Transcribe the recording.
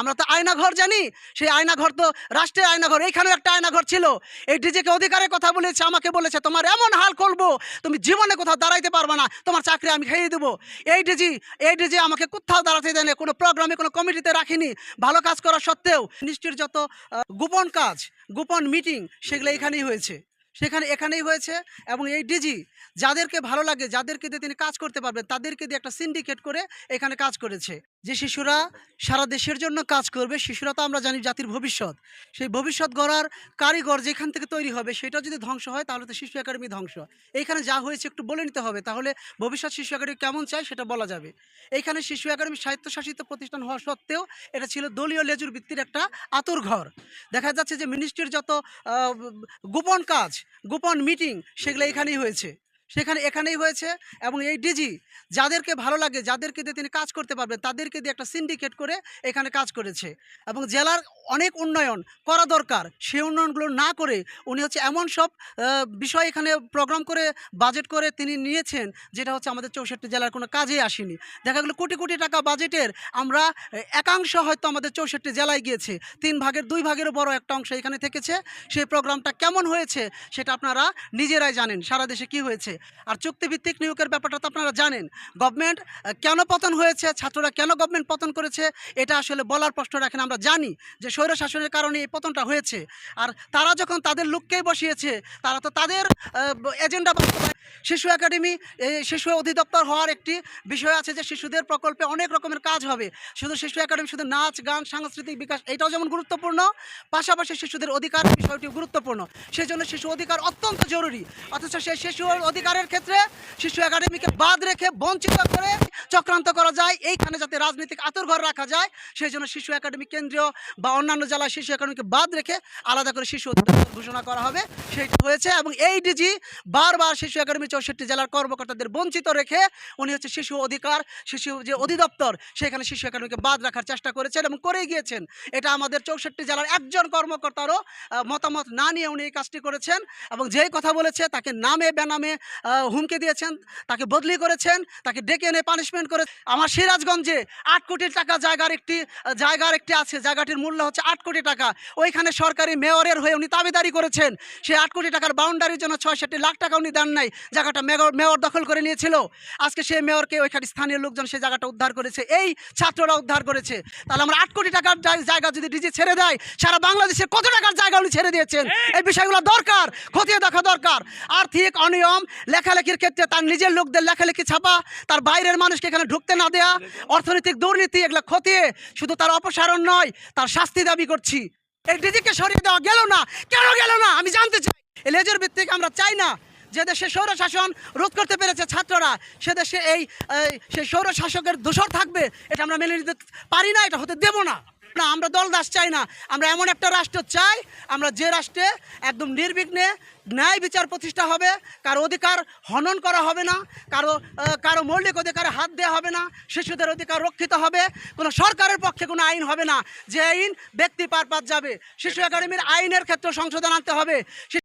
আমরা তো আয়নাঘর জানি। সেই আয়নাঘর তো রাষ্ট্রের আয়নাঘর, এইখানেও একটা আয়নাঘর ছিল। এই ডিজিকে অধিকারের কথা বলেছে, আমাকে বলেছে, তোমার এমন হাল করব, তুমি জীবনে কোথাও দাঁড়াইতে পারবে না, তোমার চাকরি আমি খেয়ে দেবো। এই ডিজি এই ডিজি আমাকে কোথাও দাঁড়াতে দেয় কোনো প্রোগ্রামে, কোনো কমিটিতে রাখিনি। ভালো কাজ করা সত্ত্বেও নিশ্চির যত গোপন কাজ, গোপন মিটিং, সেগুলো এখানেই হয়েছে। সেখানে, এখানেই হয়েছে এবং এই ডিজি, যাদেরকে ভালো লাগে, যাদেরকে দিয়ে তিনি কাজ করতে পারবেন, তাদেরকে দিয়ে একটা সিন্ডিকেট করে এখানে কাজ করেছে। যে শিশুরা সারা দেশের জন্য কাজ করবে, শিশুরা তো আমরা জানি জাতির ভবিষ্যৎ। সেই ভবিষ্যৎ গড়ার কারিগর যেখান থেকে তৈরি হবে সেটা যদি ধ্বংস হয়, তাহলে তো শিশু একাডেমি ধ্বংস। এইখানে যা হয়েছে একটু বলে নিতে হবে, তাহলে ভবিষ্যৎ শিশু একাডেমি কেমন চায় সেটা বলা যাবে। এইখানে শিশু একাডেমি স্বায়ত্তশাসিত প্রতিষ্ঠান হওয়া সত্ত্বেও এটা ছিল দলীয় লেজুর ভিত্তির একটা আতর ঘর। দেখা যাচ্ছে যে মিনিস্ট্রির যত গোপন কাজ, গোপন মিটিং সেগুলো এখানেই হয়েছে। সেখানে এখানেই হয়েছে এবং এই ডিজি যাদেরকে ভালো লাগে, যাদেরকে দিয়ে তিনি কাজ করতে পারবেন, তাদেরকে দিয়ে একটা সিন্ডিকেট করে এখানে কাজ করেছে। এবং জেলার অনেক উন্নয়ন করা দরকার। সেই উন্নয়নগুলো না করে উনি হচ্ছে এমন সব বিষয় এখানে প্রোগ্রাম করে বাজেট করে তিনি নিয়েছেন, যেটা হচ্ছে আমাদের চৌষট্টি জেলার কোনো কাজেই আসেনি। দেখা গেলো কোটি কোটি টাকা বাজেটের আমরা একাংশ হয়তো আমাদের চৌষট্টি জেলায় গিয়েছে। তিন ভাগের, দুই ভাগেরও বড় একটা অংশ এখানে থেকেছে। সেই প্রোগ্রামটা কেমন হয়েছে সেটা আপনারা নিজেরাই জানেন। সারা দেশে কি হয়েছে? আর চুক্তিভিত্তিক নিয়োগের ব্যাপারটা তো আপনারা জানেন। গভর্নমেন্ট কেন পতন হয়েছে, ছাত্ররা কেন গভর্নমেন্ট পতন করেছে, এটা আসলে বলার প্রশ্ন রাখেন আমরা জানি যে স্বৈর শাসনের কারণে এই পতনটা হয়েছে। আর তারা যখন তাদের লোককেই বসিয়েছে, তারা তো তাদের এজেন্ডা শিশু একাডেমি এই শিশু অধিদপ্তর হওয়ার একটি বিষয় আছে যে শিশুদের প্রকল্পে অনেক রকমের কাজ হবে। শুধু শিশু একাডেমি, শুধু নাচ, গান, সাংস্কৃতিক বিকাশ, এটাও যেমন গুরুত্বপূর্ণ, পাশাপাশি শিশুদের অধিকার বিষয়টি গুরুত্বপূর্ণ। সেই জন্য শিশু অধিকার অত্যন্ত জরুরি। অথচ সেই শিশু অধিকারের ক্ষেত্রে শিশু একাডেমিকে বাদ রেখে বঞ্চিত করে চক্রান্ত করা যায়, এইখানে যাতে রাজনৈতিক আতরঘর রাখা যায় সেই জন্য শিশু একাডেমি কেন্দ্রীয় বা অন্যান্য জেলায় শিশু একাডেমিকে বাদ রেখে আলাদা করে শিশু ঘোষণা করা হবে। সেইটা হয়েছে এবং এই ডিজি বারবার শিশু একাডেমি চৌষট্টি জেলার কর্মকর্তাদের বঞ্চিত রেখে উনি হচ্ছে শিশু অধিকার, শিশু যে অধিদপ্তর সেখানে শিশু একাডেমিকে বাদ রাখার চেষ্টা করেছেন এবং করেই গিয়েছেন। এটা আমাদের চৌষট্টি জেলার একজন কর্মকর্তারও মতামত না নিয়ে উনি এই কাজটি করেছেন এবং যেই কথা বলেছে তাকে নামে, বেনামে হুমকি দিয়েছেন, তাকে বদলি করেছেন, তাকে ডেকে এনে পানিশমেন্ট করে, আমার সিরাজগঞ্জে আট কোটি টাকা জায়গার একটি জায়গার একটি আছে, জায়গাটির মূল্য হচ্ছে আট কোটি টাকা। ওইখানে সরকারি মেয়রের হয়ে উনি দাবিদারি করেছেন। সেই আট কোটি টাকার বাউন্ডারির জন্য ছয় ষাটটি লাখ টাকা উনি দেন নাই, জায়গাটা মেয়র মেয়র দখল করে নিয়েছিল। আজকে সেই মেয়রকে ওইখানে স্থানীয় লোকজন সেই জায়গাটা উদ্ধার করেছে, এই ছাত্ররা উদ্ধার করেছে। তাহলে আমরা আট কোটি টাকার জায়গা যদি ডিজি ছেড়ে দেয়, সারা বাংলাদেশের কত টাকার জায়গা উনি ছেড়ে দিয়েছেন। এই বিষয়গুলো দরকার খতিয়ে দেখা দরকার। আর্থিক অনিয়ম লেখালেখির ক্ষেত্রে তার নিজের লোকদের লেখালেখি ছাপা তার বাইরের মানুষকে এখানে ঢুকতে না দেয়া অর্থনৈতিক দুর্নীতি এগুলো খতিয়ে শুধু তার অপসারণ নয় তার শাস্তি দাবি করছি। এই ডিজিকে সরিয়ে দেওয়া গেল না কেন গেল না আমি জানতে চাই। লেজের ভিত্তিক আমরা চাই না যে দেশে সৌর শাসন রোধ করতে পেরেছে ছাত্ররা সে দেশে এই, সেই সৌর শাসকের দোষর থাকবে এটা আমরা মেনে নিতে পারি না এটা হতে দেব না। না, আমরা দল দাস চাই না। আমরা এমন একটা রাষ্ট্র চাই, আমরা যে রাষ্ট্রে একদম নির্বিঘ্নে ন্যায় বিচার প্রতিষ্ঠা হবে, কারও অধিকার হনন করা হবে না, কারও কারও মৌলিক অধিকারে হাত দেওয়া হবে না, শিশুদের অধিকার রক্ষিত হবে, কোনো সরকারের পক্ষে কোনো আইন হবে না। যে আইন ব্যক্তি পার যাবে, শিশু একাডেমির আইনের ক্ষেত্রে সংশোধন আনতে হবে